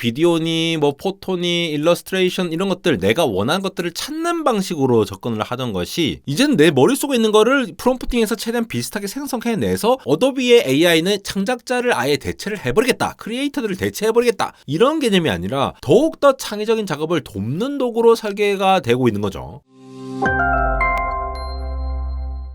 비디오니 뭐 포토니 일러스트레이션 이런 것들 내가 원하는 것들을 찾는 방식으로 접근을 하던 것이 이제는 내 머릿속에 있는 거를 프롬프팅해서 최대한 비슷하게 생성해내서 어도비의 AI는 창작자를 아예 대체를 해버리겠다. 크리에이터들을 대체해버리겠다. 이런 개념이 아니라 더욱더 창의적인 작업을 돕는 도구로 설계가 되고 있는 거죠.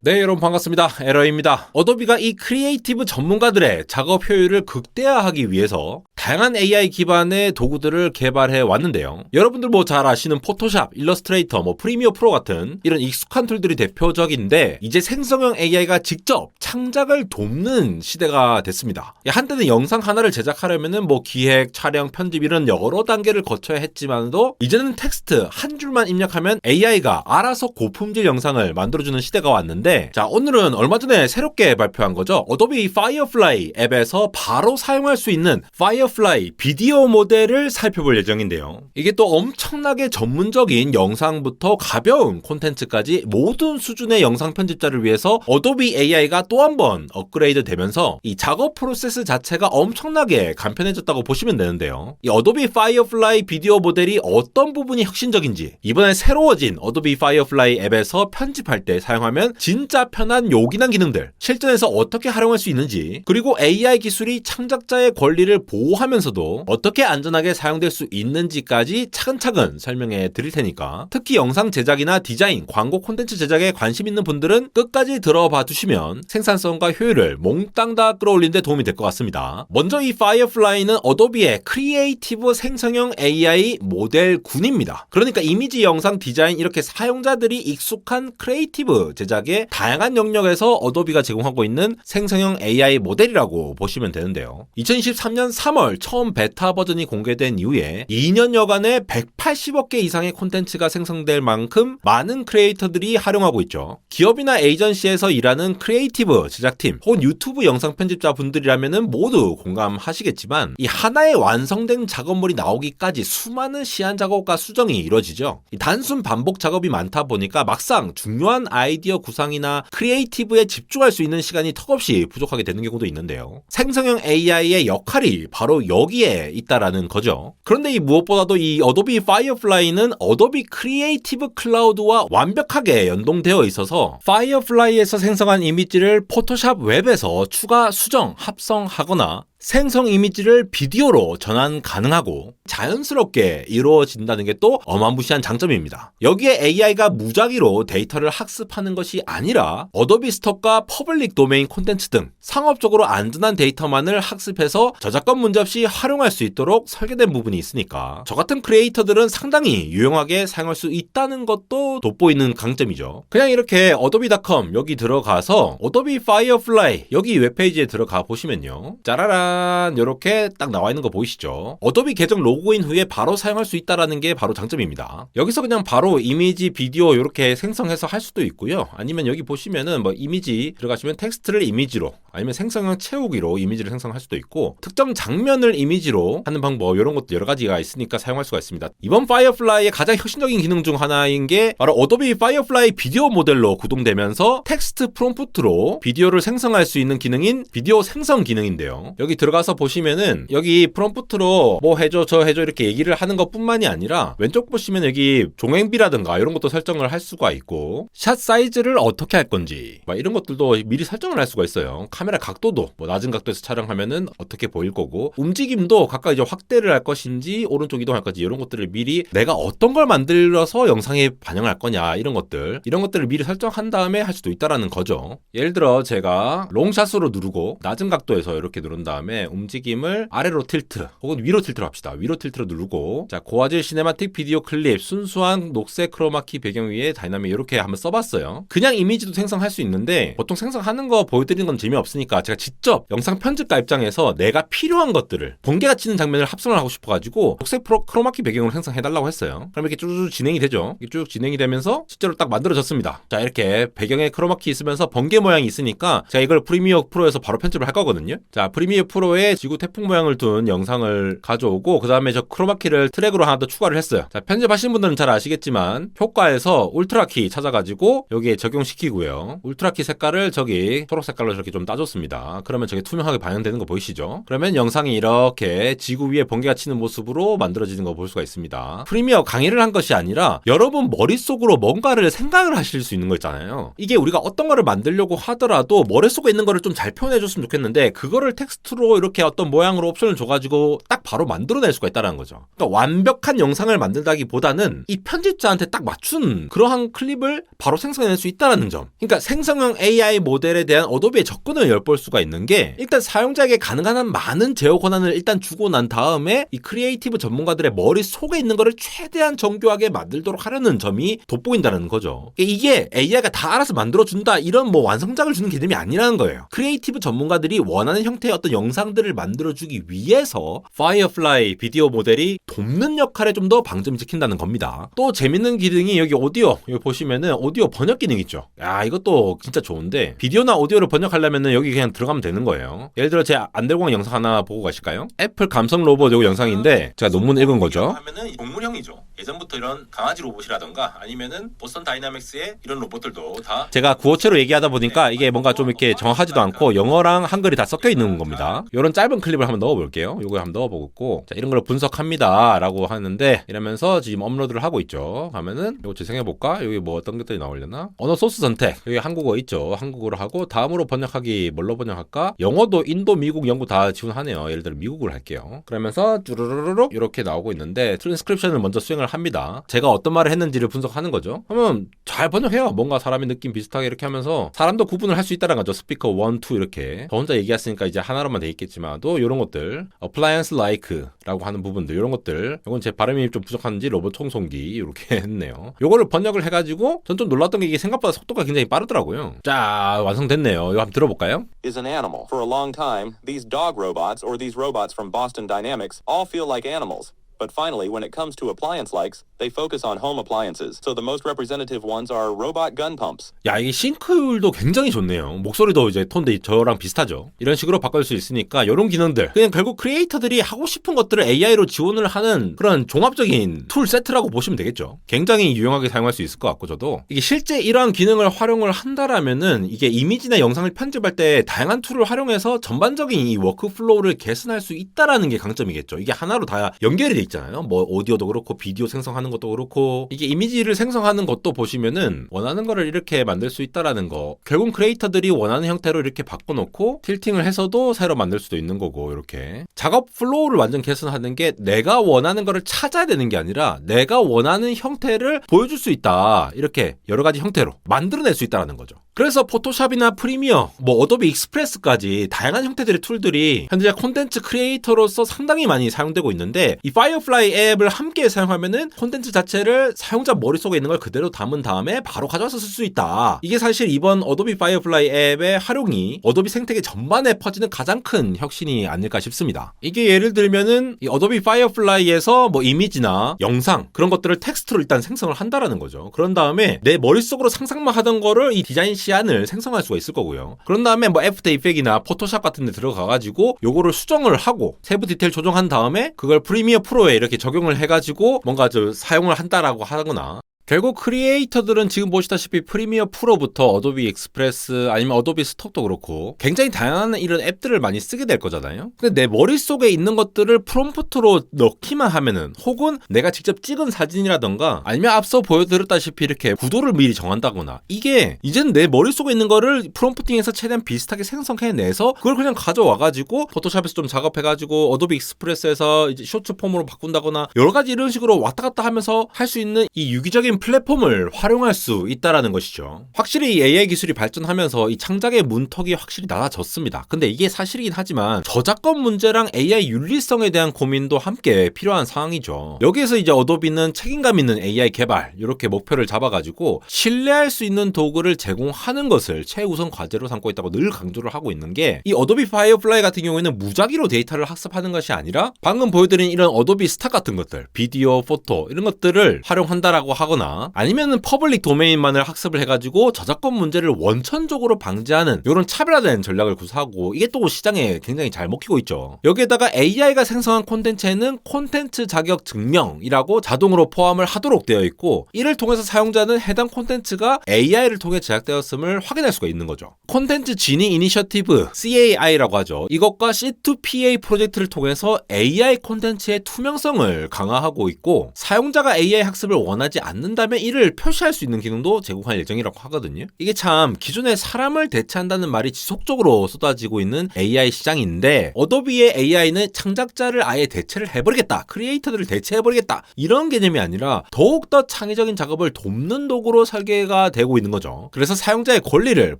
네, 여러분 반갑습니다. 에러입니다. 어도비가 이 크리에이티브 전문가들의 작업 효율을 극대화하기 위해서 다양한 AI 기반의 도구들을 개발해 왔는데요. 여러분들 뭐 잘 아시는 포토샵, 일러스트레이터, 뭐 프리미어 프로 같은 이런 익숙한 툴들이 대표적인데 이제 생성형 AI가 직접 창작을 돕는 시대가 됐습니다. 한때는 영상 하나를 제작하려면은 뭐 기획, 촬영, 편집 이런 여러 단계를 거쳐야 했지만도 이제는 텍스트 한 줄만 입력하면 AI가 알아서 고품질 영상을 만들어주는 시대가 왔는데 자 오늘은 얼마 전에 새롭게 발표한 거죠. 어도비 파이어플라이 앱에서 바로 사용할 수 있는 파이어플라이 비디오 모델을 살펴볼 예정인데요. 이게 또 엄청나게 전문적인 영상부터 가벼운 콘텐츠까지 모든 수준의 영상 편집자를 위해서 어도비 AI가 또 한 번 업그레이드 되면서 이 작업 프로세스 자체가 엄청나게 간편해졌다고 보시면 되는데요. 이 어도비 파이어플라이 비디오 모델이 어떤 부분이 혁신적인지 이번에 새로워진 어도비 파이어플라이 앱에서 편집할 때 사용하면 진짜 편한 요긴한 기능들 실전에서 어떻게 활용할 수 있는지 그리고 AI 기술이 창작자의 권리를 보호하 면서도 어떻게 안전하게 사용될 수 있는지까지 차근차근 설명해 드릴 테니까 특히 영상 제작이나 디자인, 광고 콘텐츠 제작에 관심 있는 분들은 끝까지 들어봐 두시면 생산성과 효율을 몽땅 다 끌어올리는 데 도움이 될 것 같습니다. 먼저 이 파이어플라이는 어도비의 크리에이티브 생성형 AI 모델 군입니다. 그러니까 이미지, 영상, 디자인 이렇게 사용자들이 익숙한 크리에이티브 제작의 다양한 영역에서 어도비가 제공하고 있는 생성형 AI 모델이라고 보시면 되는데요. 2023년 3월 처음 베타 버전이 공개된 이후에 2년여간에 180억 개 이상의 콘텐츠가 생성될 만큼 많은 크리에이터들이 활용하고 있죠. 기업이나 에이전시에서 일하는 크리에이티브 제작팀 혹은 유튜브 영상 편집자 분들이라면 모두 공감하시겠지만 이 하나의 완성된 작업물이 나오기까지 수많은 시한 작업과 수정이 이루어지죠. 단순 반복 작업이 많다 보니까 막상 중요한 아이디어 구상이나 크리에이티브에 집중할 수 있는 시간이 턱없이 부족하게 되는 경우도 있는데요. 생성형 AI의 역할이 바로 여기에 있다라는 거죠. 그런데 이 무엇보다도 이 어도비 파이어플라이는 어도비 크리에이티브 클라우드와 완벽하게 연동되어 있어서 파이어플라이에서 생성한 이미지를 포토샵 웹에서 추가 수정, 합성하거나 생성 이미지를 비디오로 전환 가능하고 자연스럽게 이루어진다는 게 또 어마무시한 장점입니다. 여기에 AI가 무작위로 데이터를 학습하는 것이 아니라 어도비 스톡과 퍼블릭 도메인 콘텐츠 등 상업적으로 안전한 데이터만을 학습해서 저작권 문제 없이 활용할 수 있도록 설계된 부분이 있으니까 저 같은 크리에이터들은 상당히 유용하게 사용할 수 있다는 것도 돋보이는 강점이죠. 그냥 이렇게 어도비닷컴 여기 들어가서 어도비 파이어플라이 여기 웹페이지에 들어가 보시면요. 짜라란 이렇게 딱 나와 있는 거 보이시죠? 어도비 계정 로그인 후에 바로 사용할 수 있다라는 게 바로 장점입니다. 여기서 그냥 바로 이미지, 비디오 이렇게 생성해서 할 수도 있고요. 아니면 여기 보시면은 뭐 이미지 들어가시면 텍스트를 이미지로 아니면 생성형 채우기로 이미지를 생성할 수도 있고 특정 장면을 이미지로 하는 방법 이런 것도 여러 가지가 있으니까 사용할 수가 있습니다. 이번 파이어플라이의 가장 혁신적인 기능 중 하나인 게 바로 어도비 파이어플라이 비디오 모델로 구동되면서 텍스트 프롬프트로 비디오를 생성할 수 있는 기능인 비디오 생성 기능인데요. 여기 들어가서 보시면은 여기 프롬프트로 뭐 해줘 저 해줘 이렇게 얘기를 하는 것뿐만이 아니라 왼쪽 보시면 여기 종횡비라든가 이런 것도 설정을 할 수가 있고 샷 사이즈를 어떻게 할 건지 막 이런 것들도 미리 설정을 할 수가 있어요. 카메라 각도도 뭐 낮은 각도에서 촬영하면은 어떻게 보일 거고 움직임도 각각 이제 확대를 할 것인지 오른쪽 이동할 건지 이런 것들을 미리 내가 어떤 걸 만들어서 영상에 반영할 거냐 이런 것들 이런 것들을 미리 설정한 다음에 할 수도 있다라는 거죠. 예를 들어 제가 롱샷으로 누르고 낮은 각도에서 이렇게 누른 다음에 움직임을 아래로 틸트 혹은 위로 틸트로 합시다. 위로 틸트로 누르고 자 고화질 시네마틱 비디오 클립 순수한 녹색 크로마키 배경 위에 다이나믹 이렇게 한번 써봤어요. 그냥 이미지도 생성할 수 있는데 보통 생성하는 거 보여드리는 건 재미없으니까 제가 직접 영상 편집가 입장에서 내가 필요한 것들을 번개가 치는 장면을 합성을 하고 싶어가지고 녹색 프로, 크로마키 배경으로 생성해달라고 했어요. 그럼 이렇게 쭉 진행이 되죠. 쭉 진행이 되면서 실제로 딱 만들어졌습니다. 자 이렇게 배경에 크로마키 있으면서 번개 모양이 있으니까 제가 이걸 프리미어 프로에서 바로 편집을 할 거거든요. 자 프리미어 프로 프로에 지구 태풍 모양을 둔 영상을 가져오고 그 다음에 저 크로마키를 트랙으로 하나 더 추가를 했어요. 자, 편집하신 분들은 잘 아시겠지만 효과에서 울트라키 찾아가지고 여기에 적용시키고요. 울트라키 색깔을 저기 초록 색깔로 저렇게 좀 따줬습니다. 그러면 저게 투명하게 반영되는 거 보이시죠? 그러면 영상이 이렇게 지구 위에 번개가 치는 모습으로 만들어지는 거 볼 수가 있습니다. 프리미어 강의를 한 것이 아니라 여러분 머릿속으로 뭔가를 생각을 하실 수 있는 거 있잖아요. 이게 우리가 어떤 거를 만들려고 하더라도 머릿속에 있는 거를 좀 잘 표현해 줬으면 좋겠는데 그거를 텍스트로 이렇게 어떤 모양으로 옵션을 줘가지고 딱 바로 만들어낼 수가 있다는 거죠. 그러니까 완벽한 영상을 만든다기보다는 이 편집자한테 딱 맞춘 그러한 클립을 바로 생성해낼 수 있다는 점. 그러니까 생성형 AI 모델에 대한 어도비의 접근을 엿볼 수가 있는 게 일단 사용자에게 가능한 한 많은 제어 권한을 일단 주고 난 다음에 이 크리에이티브 전문가들의 머릿속에 있는 거를 최대한 정교하게 만들도록 하려는 점이 돋보인다는 거죠. 이게 AI가 다 알아서 만들어준다 이런 뭐 완성작을 주는 개념이 아니라는 거예요. 크리에이티브 전문가들이 원하는 형태의 어떤 영상 들을 만들어주기 위해서 파이어플라이 비디오 모델이 돕는 역할에 좀 더 방점이 찍힌다는 겁니다. 또 재밌는 기능이 여기 오디오 여기 보시면은 오디오 번역 기능 있죠. 야 이것도 진짜 좋은데 비디오나 오디오를 번역하려면은 여기 그냥 들어가면 되는 거예요. 예를 들어 제 안들광 영상 하나 보고 가실까요? 애플 감성 로봇 요 영상인데 제가 논문 읽은 거죠. 하면은 동물형이죠. 예전부터 이런 강아지 로봇이라던가 아니면은 보스턴 다이나믹스의 이런 로봇들도 다 제가 구어체로 얘기하다 보니까 이게 뭔가 좀 이렇게 정확하지도 않고 영어랑 한글이 다 섞여 있는 겁니다. 이런 짧은 클립을 한번 넣어볼게요. 요거 한번 넣어보고 자 이런 걸 분석합니다라고 하는데 이러면서 지금 업로드를 하고 있죠. 하면은 이거 재생해 볼까? 여기 뭐 어떤 것들이 나오려나? 언어 소스 선택 여기 한국어 있죠. 한국어로 하고 다음으로 번역하기 뭘로 번역할까? 영어도 인도, 미국, 영국 다 지원하네요. 예를 들어 미국으로 할게요. 그러면서 쭈르르르륵 이렇게 나오고 있는데 트랜스크립션을 먼저 수행을 합니다. 제가 어떤 말을 했는지를 분석하는 거죠. 그러면 잘 번역해요. 뭔가 사람이 느낌 비슷하게 이렇게 하면서 사람도 구분을 할 수 있다는 거죠. 스피커 1, 2 이렇게. 저 혼자 얘기했으니까 이제 하나로만 돼 있겠지만도 이런 것들 appliance like라고 하는 부분들 이런 것들 이건 제 발음이 좀 부족한지 로봇 청송기 이렇게 했네요. 요거를 번역을 해가지고 전 좀 놀랐던 게 이게 생각보다 속도가 굉장히 빠르더라고요. 자 완성됐네요. 이거 한번 들어볼까요? is an animal. For a long time, these dog robots or these robots from Boston Dynamics all feel like animals. But finally, when it comes to appliance likes, they focus on home appliances. So the most representative ones are robot gun pumps. 야, 이게 싱크율도 굉장히 좋네요. 목소리도 이제 톤도 저랑 비슷하죠. 이런 식으로 바꿀 수 있으니까 이런 기능들. 그냥 결국 크리에이터들이 하고 싶은 것들을 AI로 지원을 하는 그런 종합적인 툴 세트라고 보시면 되겠죠. 굉장히 유용하게 사용할 수 있을 것 같고 저도 이게 실제 이러한 기능을 활용을 한다라면은 이게 이미지나 영상을 편집할 때 다양한 툴을 활용해서 전반적인 이 워크플로우를 개선할 수 있다라는 게 강점이겠죠. 이게 하나로 다 연결이 돼 있잖아요. 뭐 오디오도 그렇고 비디오 생성하는 것도 그렇고 이게 이미지를 생성하는 것도 보시면은 원하는 거를 이렇게 만들 수 있다라는 거. 결국 크리에이터들이 원하는 형태로 이렇게 바꿔놓고 틸팅을 해서도 새로 만들 수도 있는 거고 이렇게 작업 플로우를 완전 개선하는 게 내가 원하는 거를 찾아야 되는 게 아니라 내가 원하는 형태를 보여줄 수 있다. 이렇게 여러 가지 형태로 만들어낼 수 있다라는 거죠. 그래서 포토샵이나 프리미어, 뭐 어도비 익스프레스까지 다양한 형태들의 툴들이 현재 콘텐츠 크리에이터로서 상당히 많이 사용되고 있는데 이 파이어플라이 앱을 함께 사용하면은 콘텐츠 자체를 사용자 머릿속에 있는 걸 그대로 담은 다음에 바로 가져와서 쓸 수 있다. 이게 사실 이번 어도비 파이어플라이 앱의 활용이 어도비 생태계 전반에 퍼지는 가장 큰 혁신이 아닐까 싶습니다. 이게 예를 들면은 이 어도비 파이어플라이에서 뭐 이미지나 영상 그런 것들을 텍스트로 일단 생성을 한다라는 거죠. 그런 다음에 내 머릿속으로 상상만 하던 거를 이 디자인 시 안을 생성할 수가 있을 거고요. 그런 다음에 뭐 애프터 이펙이나 포토샵 같은 데 들어가가지고 요거를 수정을 하고 세부 디테일 조정한 다음에 그걸 프리미어 프로에 이렇게 적용을 해가지고 뭔가 저 사용을 한다라고 하거나 결국 크리에이터들은 지금 보시다시피 프리미어 프로부터 어도비 익스프레스 아니면 어도비 스톡도 그렇고 굉장히 다양한 이런 앱들을 많이 쓰게 될 거잖아요. 근데 내 머릿속에 있는 것들을 프롬프트로 넣기만 하면은 혹은 내가 직접 찍은 사진이라던가 아니면 앞서 보여드렸다시피 이렇게 구도를 미리 정한다거나 이게 이제는 내 머릿속에 있는 거를 프롬프팅해서 최대한 비슷하게 생성해내서 그걸 그냥 가져와가지고 포토샵에서 좀 작업해가지고 어도비 익스프레스에서 쇼츠 폼으로 바꾼다거나 여러 가지 이런 식으로 왔다 갔다 하면서 할 수 있는 이 유기적인 플랫폼을 활용할 수 있다라는 것이죠. 확실히 이 AI 기술이 발전하면서 이 창작의 문턱이 확실히 낮아졌습니다. 근데 이게 사실이긴 하지만 저작권 문제랑 AI 윤리성에 대한 고민도 함께 필요한 상황이죠. 여기에서 이제 어도비는 책임감 있는 AI 개발 이렇게 목표를 잡아가지고 신뢰할 수 있는 도구를 제공하는 것을 최우선 과제로 삼고 있다고 늘 강조를 하고 있는 게 이 어도비 파이어플라이 같은 경우에는 무작위로 데이터를 학습하는 것이 아니라 방금 보여드린 이런 어도비 스탁 같은 것들 비디오, 포토 이런 것들을 활용한다라고 하거나 하거나 아니면은 퍼블릭 도메인만을 학습을 해가지고 저작권 문제를 원천적으로 방지하는 이런 차별화된 전략을 구사하고 이게 또 시장에 굉장히 잘 먹히고 있죠. 여기에다가 AI가 생성한 콘텐츠에는 콘텐츠 자격 증명이라고 자동으로 포함을 하도록 되어 있고 이를 통해서 사용자는 해당 콘텐츠가 AI를 통해 제작되었음을 확인할 수가 있는 거죠. 콘텐츠 지니 이니셔티브 CAI라고 하죠. 이것과 C2PA 프로젝트를 통해서 AI 콘텐츠의 투명성을 강화하고 있고 사용자가 AI 학습을 원하지 않는 다면 이를 표시할 수 있는 기능도 제공할 예정이라고 하거든요. 이게 참 기존에 사람을 대체한다는 말이 지속적으로 쏟아지고 있는 AI 시장인데 어도비의 AI는 창작자를 아예 대체를 해버리겠다. 크리에이터들을 대체해버리겠다. 이런 개념이 아니라 더욱더 창의적인 작업을 돕는 도구로 설계가 되고 있는 거죠. 그래서 사용자의 권리를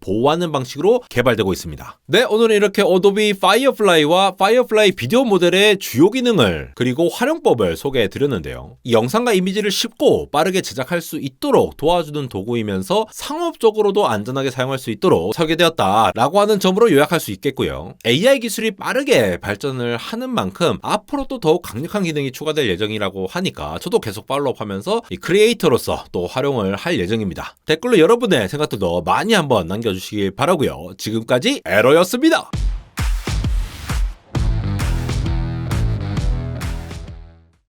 보호하는 방식으로 개발되고 있습니다. 네, 오늘은 이렇게 어도비 파이어플라이와 파이어플라이 비디오 모델의 주요 기능을 그리고 활용법을 소개해 드렸는데요. 이 영상과 이미지를 쉽고 빠르게 제작 할 수 있도록 도와주는 도구이면서 상업적으로도 안전하게 사용할 수 있도록 설계되었다라고 하는 점으로 요약할 수 있겠고요. AI 기술이 빠르게 발전을 하는 만큼 앞으로도 더욱 강력한 기능이 추가될 예정이라고 하니까 저도 계속 팔로우하면서 이 크리에이터로서 또 활용을 할 예정입니다. 댓글로 여러분의 생각들도 많이 한번 남겨주시길 바라고요. 지금까지 에러였습니다.